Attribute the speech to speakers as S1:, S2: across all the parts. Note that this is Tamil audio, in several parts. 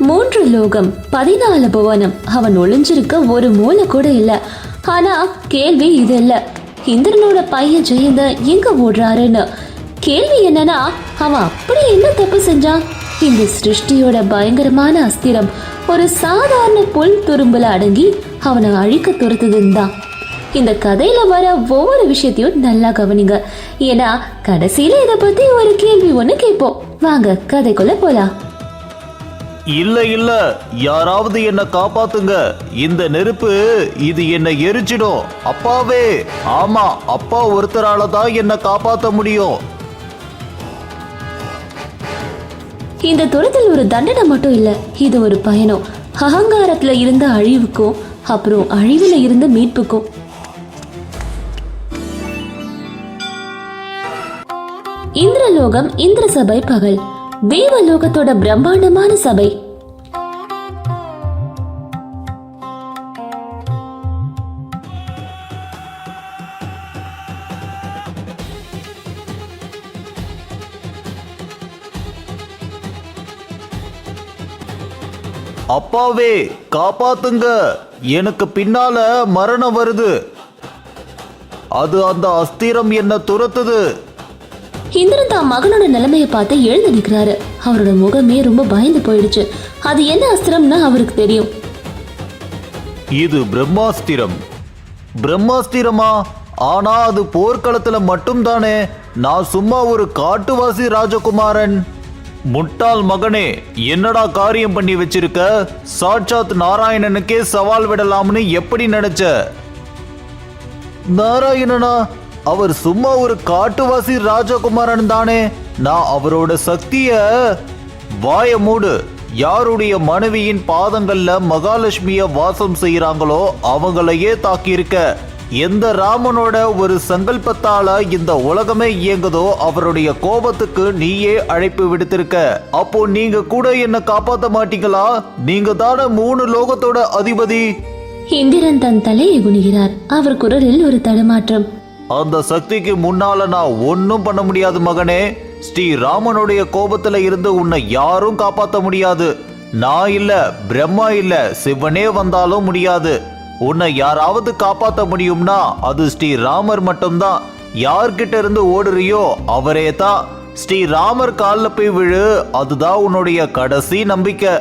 S1: மூன்று லோகம் பதினாலு புவனம். அவன் ஒளிஞ்சிருக்க ஒரு மூளை கூட இல்ல. ஆனா கேள்வி இது இல்ல. இந்திரனோட பையன் ஜெயந்த எங்க ஓடுறாருன்னு. கேள்வி என்னன்னா அவன் அப்படி என்ன தப்பு செஞ்சான்? இந்த சிருஷ்டியோட பயங்கரமான அஸ்திரம் ஒரு சாதாரண புல் துரும்புல அடங்கி அவனை அழிக்க துரத்துதுன்னு தான் இந்த கதையில வர ஒவ்வொரு விஷயத்தையும் நல்லா கவனிங்க. ஏன்னா கடைசியில இதை பத்தி ஒரு கேள்வி ஒன்று கேட்போம். வாங்க கதைக்குள்ள போலாம்.
S2: இல்ல இல்ல. யாராவது என்ன காப்பாத்துங்க. இந்த நெருப்பு இது என்ன எரிச்சிடும். அப்பாவே. ஆமா அப்பா ஒருத்தரால தான் என்ன காப்பாத்த முடியும்.
S1: இந்த துரத்தில் ஒரு தண்டனை மட்டும் இல்ல. இது ஒரு பயணம். அகங்காரத்துல இருந்த அழிவுக்கும் அப்புறம் அழிவுல இருந்து மீட்புக்கும். இந்திரலோகம் இந்திர சபை பகல். தேவலோகத்தோட பிரம்மாண்டமான சபை.
S2: அப்பாவே காப்பாத்துங்க. எனக்கு பின்னால மரணம் வருது. அது அந்த அஸ்திரம் என்ன துரத்துது.
S1: இந்திரன் தான் மகனோட நிலைமையை பார்த்து எழுந்து நிற்கிறாரு. அவரோட முகமே ரொம்ப பயந்து போயிடுச்சு. அது என்ன அஸ்திரம்னு அவருக்கு தெரியும்.
S2: இது பிரம்மாஸ்திரம். பிரம்மாஸ்திரமா? ஆனா அது போர்க்களத்துல மட்டும்தானே. நான் சும்மா ஒரு காட்டுவாசி ராஜகுமாரன். முட்டாள் மகனே என்னடா காரியம் பண்ணி வச்சிருக்க? சாட்சாத் நாராயணனுக்கே சவால் விடலாம்னு எப்படி நினைச்ச? நாராயணனா? அவர் சும்மா ஒரு காட்டுவாசி ராஜகுமாரன் தானே? நான் அவரோட சக்திய வாய மூடு. யாருடைய மனைவியின் பாதங்கள்ல மகாலட்சுமிய வாசம் செய்யறாங்களோ அவங்களையே தாக்கியிருக்க. எந்த ராமனோட ஒரு சங்கல்பத்தால இந்த உலகமே இயங்குதோ அவருடைய கோபத்துக்கு நீயே அழைப்பு விடுத்திருக்க. அப்போ நீங்க கூட என்ன காப்பாத்த மாட்டீங்களா? நீங்க தானே மூணு லோகத்தோட அதிபதி?
S1: இந்திரன் தன் தலையை குனிகிறார். அவர் குரலில் ஒரு தடுமாற்றம்.
S2: அந்த சக்திக்கு முன்னால நான் ஒன்னும் பண்ண முடியாது மகனே. ஸ்ரீராமனுடைய கோபத்துல இருந்து உன்னை யாரும் காப்பாத்த முடியாது. நான் இல்ல பிரம்மா இல்ல சிவனே வந்தாலும் முடியாது. உன்னை யாராவது காப்பாத்த முடியும்னா அது ஸ்ரீராமர் மட்டும்தான். யார்கிட்ட இருந்து ஓடுறியோ அவரே தான் ஸ்ரீராமர் காலில் போய் விழு அதுதான் உன்னுடைய கடைசி நம்பிக்கை.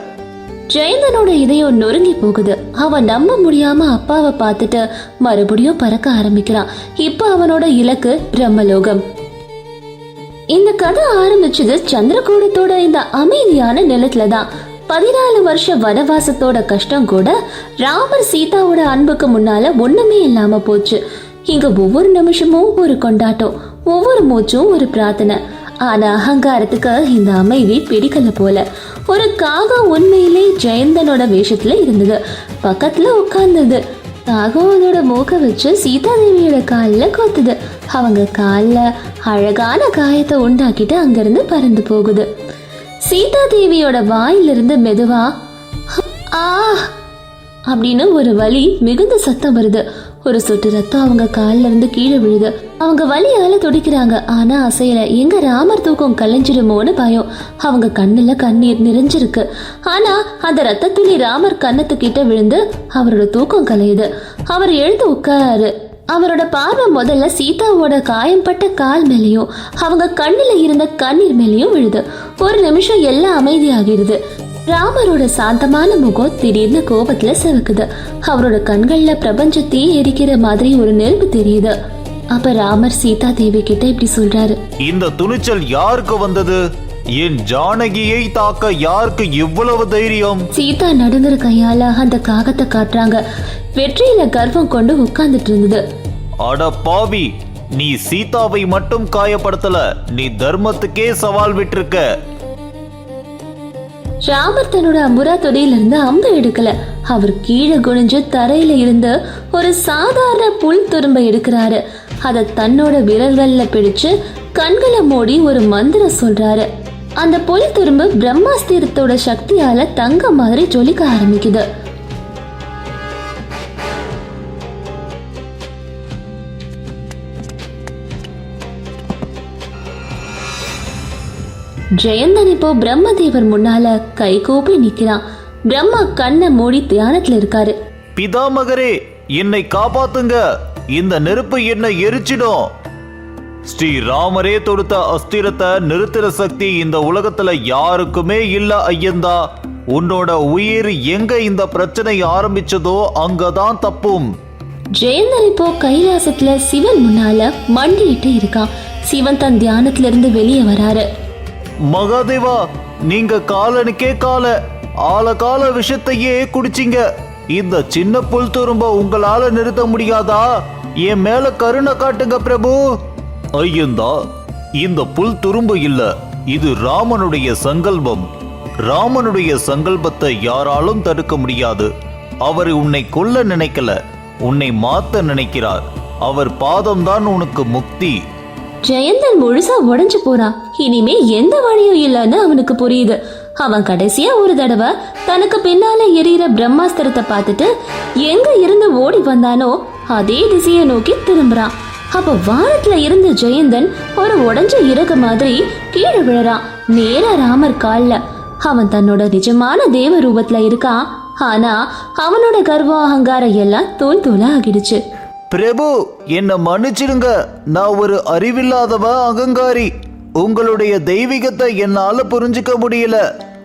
S1: ஜெயந்தனோட இதயம் நொறுங்கி போகுது. அவன் நம்ப முடியாம அப்பாவை பார்த்துட்டு மறுபடியும் பறக்க ஆரம்பிக்கிறான். இப்போ அவனோட இலக்கு பிரம்மலோகம். இந்த கதை ஆரம்பிச்சது சந்திரகூடத்தோட இந்த அமைதியான நிலத்துல தான். பதினாலு வருஷ வனவாசத்தோட கஷ்டம் கூட ராமர் சீதாவோட அன்புக்கு முன்னால ஒண்ணுமே இல்லாம போச்சு. இங்க ஒவ்வொரு நிமிஷமும் ஒரு கொண்டாட்டம் ஒவ்வொரு மூச்சும் ஒரு பிரார்த்தனை. ஆனா அகங்காரத்துக்கு இந்த அமைதி பிடிக்கல போல. ஒரு காகம் உண்மையிலே ஜெயந்தனோட வேஷத்துல இருந்தது. பக்கத்துல உட்கார்ந்தது. காகம் அதோட மூக்க வச்சு சீதாதேவியோட காலில் கொத்துது. அவங்க காலில் அழகான காயத்தை உண்டாக்கிட்டு அங்கிருந்து பறந்து போகுது. சீதாதேவியோட வாயிலிருந்து மெதுவா ஆ அப்படின்னு ஒரு வழி மிகுந்த சத்தம் வருது. ஒரு சொட்டு ரத்தம் அவங்க கால்ல இருந்து கீழே விழுது. அவங்க வலியால துடிக்கிறாங்க. ஆனா அசையல. எங்க ராமர் தூக்கம் கலைஞ்சிருமோன்னு பயம். அவங்க கண்ணுல கண்ணீர் நிறைஞ்சிருக்கு. ஆனா அந்த ரத்த துளி ராமர் கண்ணத்துக்கிட்ட விழுந்து அவரோட தூக்கம் கலையுது. அவர் எழுந்து உட்காராரு. அவரோட பார்வை முதல்ல சீதாவோட காயம்பட்ட கால் மேலேயும் அவங்க கண்ணில் இருந்த கண்ணீர் மேலேயும் விழுது. ஒரு நிமிஷம் எல்லாம் அமைதியாகிடுது ராமரோட சாந்தமான முகம் திடீர்னு கோபத்துல சிவக்குது. அவரோட கண்கள்ல பிரபஞ்சத்தையே எரிக்கிற மாதிரி ஒரு நெருப்பு தெரியுது. அப்ப ராமர் சீதா தேவி கிட்ட இப்படி சொல்றாரு.
S2: இந்த துணிச்சல் யாருக்கு வந்தது? என் ஜானகியை தாக்க யாருக்கு இவ்வளவு தைரியம்?
S1: சீதா நடுங்குற கையால அந்த காகத்தை காட்டுறாங்க. வெற்றியில கர்வம் கொண்டு உட்கார்ந்துட்டு இருந்தது.
S2: அட பாவி நீ சீதாவை மட்டும் காயப்படுத்தல. நீ தர்மத்துக்கே சவால் விட்டிருக்க.
S1: ராமர் தன்னோட அம்புரா தொடையில இருந்து அம்பு எடுக்கல. அவர் கீழே குனிஞ்சு தரையில இருந்து ஒரு சாதாரண புல் துரும்ப எடுக்கிறாரு. அதை தன்னோட விரல்கள்ல பிடிச்சு கண்களை மூடி ஒரு மந்திரம் சொல்றாரு. அந்த புல் துரும்பு பிரம்மாஸ்திரத்தோட சக்தியால தங்க மாதிரி ஜொலிக்க ஆரம்பிக்குது. ஜெயந்தன் இப்போ பிரம்மதேவர் முன்னால கை கூப்பி நிக்கிறான். பிரம்மா கண்ணை மூடி தியானத்துல இருக்காரு.
S2: பிதாமகரே என்னை காப்பாத்துங்க. இந்த நெருப்பு என்னை எரிச்சிடும். ஸ்ரீ ராமரே தொடுத்த அஸ்திரத்தை நிறுத்துற சக்தி இந்த உலகத்துல யாருக்குமே இல்ல ஐயந்தா. உன்னோட உயிர் எங்க இந்த பிரச்சனை ஆரம்பிச்சதோ அங்கதான் தப்பும்.
S1: ஜெயந்தன் இப்போ கைலாசத்துல சிவன் முன்னால மண்டிட்டு இருக்கான். சிவன் தன் தியானத்துல இருந்து வெளியே வராரு.
S2: மகாதேவா நீங்க காலனுக்கே கால ஆல கால விஷத்தையே குடிச்சிங்க. இந்த சின்ன புல் துரும்ப உங்களால நிறுத்த முடியாதா? என் மேல கருணை காட்டுங்க பிரபு. ஐயந்தா இந்த புல் துரும்பு இல்ல. இது ராமனுடைய சங்கல்பம். ராமனுடைய சங்கல்பத்தை யாராலும் தடுக்க முடியாது. அவர் உன்னை கொல்ல நினைக்கல. உன்னை மாத்த நினைக்கிறார். அவர் பாதம்தான் உனக்கு முக்தி.
S1: ஜெயந்தன் முழுசா உடஞ்சு போறான் இனிமே எந்த வழியும் இல்லைன்னு அவனுக்கு புரியுது. அவன் கடைசியா ஒரு தடவை தனக்கு பின்னால எரியிற பிரம்மாஸ்திரத்தை பார்த்துட்டு எங்க இருந்து ஓடி வந்தானோ அதே திசையை நோக்கி திரும்புறான் அப்ப வானத்துல இருந்த ஜெயந்தன் ஒரு உடஞ்ச இறகு மாதிரி கீழே விழறான் நேர ராமர் கால்ல. அவன் தன்னோட நிஜமான தேவ ரூபத்துல இருக்கான். ஆனா அவனோட கர்வ அகங்காரம் எல்லாம் தூள் தூளா ஆகிடுச்சு.
S2: பிரபு என்ன மன்னிச்சிடுங்க. நான் ஒரு அறிவில்லாதவ அகங்காரி. உங்களுடைய தெய்வீகத்தை என்னால புரிஞ்சுக்க முடியல.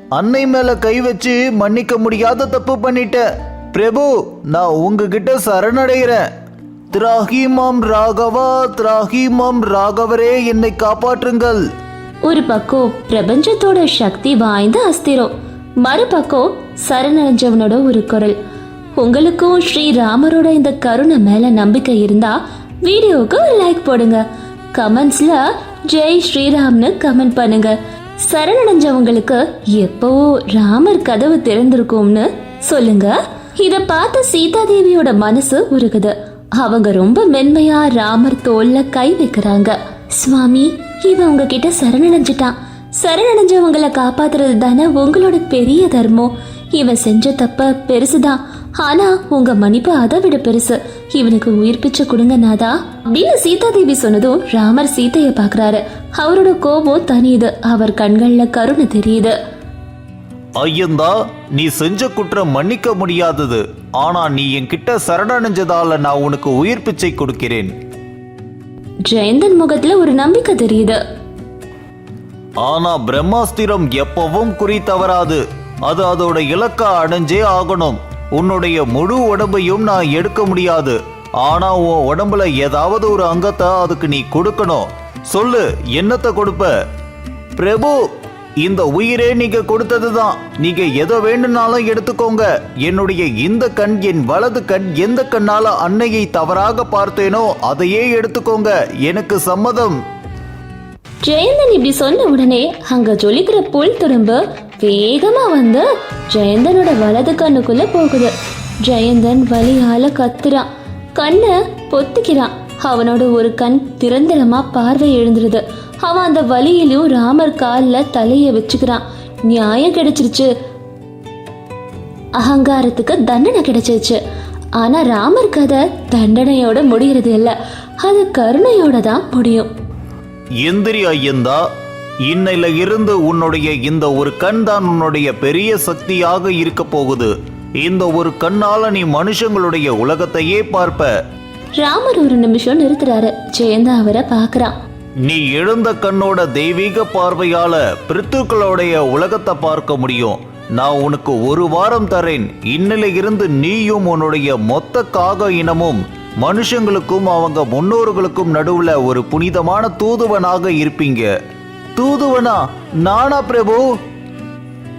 S2: அன்னை மேல கை வச்சு மன்னிக்க முடியாத தப்பு பண்ணிட்டேன். பிரபு நான் உங்ககிட்ட சரணடைகிறேன். திராஹிமாம் ராகவா திராகிமம் ராகவரே என்னை காப்பாற்றுங்கள்.
S1: ஒரு பக்கம் பிரபஞ்சத்தோட சக்தி வாய்ந்த அஸ்திரம் மறுபக்கம் சரணடைஞ்சவனோட ஒரு குரல். உங்களுக்கும் ஸ்ரீராமரோட இந்த கருணை மேல நம்பிக்கை இருந்தா வீடியோவுக்கு ஒரு லைக் போடுங்க. கமெண்ட்ஸ்ல ஜெய் ஸ்ரீராம்னு கமெண்ட் பண்ணுங்க. சரணடைஞ்சவங்களுக்கு எப்பவோ ராமர் கதவு திறந்திருக்கும்னு சொல்லுங்க. இத பார்த்த சீதா தேவியோட மனசு உருகுது. அவங்க ரொம்ப மென்மையா ராமர் தோல்ல கை வைக்கிறாங்க. சுவாமி இவன் உங்ககிட்ட சரணடைஞ்சிட்டான். சரணடைஞ்சவங்களை காப்பாத்துறது தானே உங்களோட பெரிய தர்மம். இவன் செஞ்ச தப்ப பெருசுதான். ஆனா உங்க மன்னிப்பு அதை விட பெருசு. இவனுக்கு உயிர் பிச்சை கொடுங்க நாதா. அப்படின்னு சீதா தேவி சொன்னதும் ராமர் சீதைய பாக்குறாரு அவரோட கோபம் தனியுது அவர் கண்கள்ல கருணை தெரியுது.
S2: ஐயந்தா நீ செஞ்ச குற்றம் மன்னிக்க முடியாதது. ஆனா நீ என்கிட்ட சரணடைஞ்சதால நான் உனக்கு உயிர் பிச்சை கொடுக்கிறேன்.
S1: ஜெயந்தன் முகத்துல ஒரு நம்பிக்கை தெரியுது.
S2: ஆனா பிரம்மாஸ்திரம் எப்பவும் குறி தவறாது. அது அதோட இலக்கை அடைஞ்சே ஆகணும். உன்னுடைய முழு உடம்பையும் நான் எடுக்க முடியாது. ஆனா உன் உடம்புல ஏதாவது ஒரு அங்கத்தை அதுக்கு நீ கொடுக்கணும். சொல்லு என்னத்தை கொடுப்ப? பிரபு இந்த உயிரே நீங்க கொடுத்ததுதான். நீங்க எதை வேணும்னாலும் எடுத்துக்கோங்க. என்னுடைய இந்த கண் என் வலது கண் எந்த கண்ணால அன்னையை தவறாக பார்த்தேனோ அதையே எடுத்துக்கோங்க. எனக்கு சம்மதம்.
S1: ஜெயந்தன் இப்படி சொன்ன உடனே அங்க ஜொலிக்கிற புல் துரும்பு வேகமா வந்து ஜெயந்தனோட வலது கண்ணுக்குள்ள போகுது. ஜெயந்தன் வலியால கத்துறான் கண்ணை பொத்திக்கிறான் அவனோட ஒரு கண் திறந்திரமா பார்வை எழுந்துருது. அவன் அந்த வலியிலும் ராமர் காலில் தலையை வச்சுக்கிறான். நியாயம் கிடைச்சிருச்சு. அகங்காரத்துக்கு தண்டனை கிடைச்சிருச்சு. ஆனா ராமர் கதை தண்டனையோட முடிகிறது இல்ல. அது கருணையோட தான் முடியும்.
S2: எந்திரி ஐயந்தா இன்னையில இருந்து உன்னுடைய இந்த ஒரு கண் தான் உன்னுடைய பெரிய சக்தியாக இருக்க போகுது. இந்த ஒரு கண்ணால நீ மனுஷங்களுடைய உலகத்தையே பார்ப்ப.
S1: ராமர் ஒரு நிமிஷம் நிறுத்துறாரு. ஜெயந்தா அவரை பாக்குறான்
S2: நீ எழுந்த கண்ணோட தெய்வீக பார்வையால பிரித்துக்களுடைய உலகத்தை பார்க்க முடியும். நான் உனக்கு ஒரு வாரம் தரேன். இன்னில இருந்து நீயும் உன்னுடைய மொத்த காக இனமும் மனுஷங்களுக்கும் அவங்க முன்னோர்களுக்கும் நடுவுல ஒரு புனிதமான தூதுவனாக இருப்பீங்க. தூதுவனா? நானா பிரபு?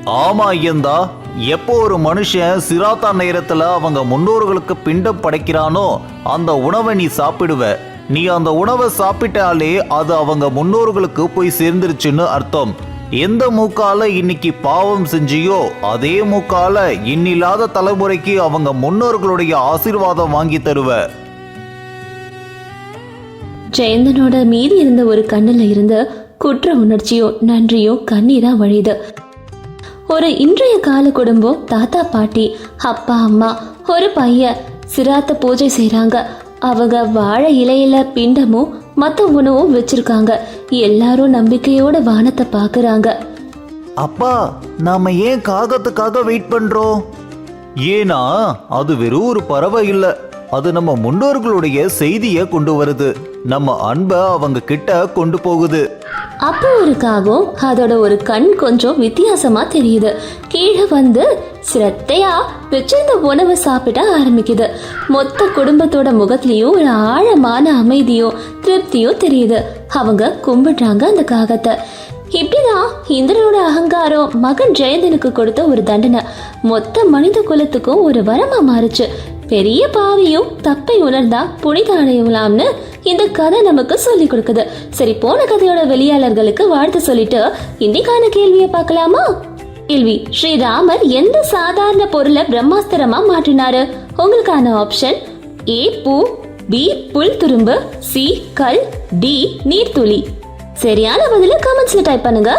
S2: ஆமா ஐயந்தா எப்போ ஒரு மனுஷன் சிராத்தா நேரத்துல அவங்க முன்னோர்களுக்கு பிண்டம் படைக்கிறானோ அந்த உணவை நீ சாப்பிடுவ. நீ அந்த உணவை சாப்பிட்டாலே அது அவங்க முன்னோர்களுக்கு போய் சேர்ந்துருச்சுன்னு அர்த்தம். எந்த மூக்கால இன்னைக்கு பாவம் செஞ்சியோ அதே மூக்கால இன்னில்லாத தலைமுறைக்கு அவங்க முன்னோர்களுடைய ஆசீர்வாதம் வாங்கி தருவ.
S1: ஜெயந்தனோட மீதி இருந்த ஒரு கண்ணில் இருந்து குற்ற உணர்ச்சியோ நன்றியோ கண்ணீரா வழியுது ஒரு இன்றைய கால குடும்பம் தாத்தா பாட்டி அப்பா அம்மா ஒரு பையன் சிராத்த பூஜை செய்கிறாங்க அவங்க வாழை இலையில பிண்டமும் மத்த உணவும் வச்சிருக்காங்க. எல்லாரும் நம்பிக்கையோட வானத்தை பாக்குறாங்க.
S2: அப்பா நாம ஏன் காகத்துக்காக வெயிட் பண்றோம்? ஏன்னா அது வெறும் ஒரு பறவை இல்ல. அது நம்ம முன்னோர்களுடைய செய்தியை கொண்டு வருது. நம்ம அன்பை அவங்க கிட்ட கொண்டு போகுது.
S1: அப்போ ஒரு காகம் அதோட ஒரு கண் கொஞ்சம் வித்தியாசமா தெரியுது. கீழே வந்து சிரத்தையா வச்சிருந்த உணவை சாப்பிட ஆரம்பிக்குது. மொத்த குடும்பத்தோட முகத்துலயும் ஒரு ஆழமான அமைதியும் திருப்தியும் தெரியுது. அவங்க கும்பிடுறாங்க அந்த காகத்தை. இப்படிதான் இந்திரனோட அகங்காரம் மகன் ஜெயந்தனுக்கு கொடுத்த ஒரு தண்டனை. மொத்த மனித குலத்துக்கும் ஒரு வரமா மாறுச்சு. பெரிய பாவியும் தப்பை உணர்ந்தா புனித அடையலாம்னு இந்த கதை நமக்கு சொல்லி கொடுக்குது. சரி போன கதையோட வெளியாளர்களுக்கு வாழ்த்து சொல்லிட்டு இன்னைக்கான கேள்வியை பார்க்கலாமா? கேள்வி ஸ்ரீராமர் எந்த சாதாரண பொருளை பிரம்மாஸ்திரமா மாற்றினாரு? உங்களுக்கான ஆப்ஷன் ஏ பூ பி புல் துரும்பு சி கல் டி நீர்த்துளி. சரியான பதில கமெண்ட்ஸ்ல டைப் பண்ணுங்க.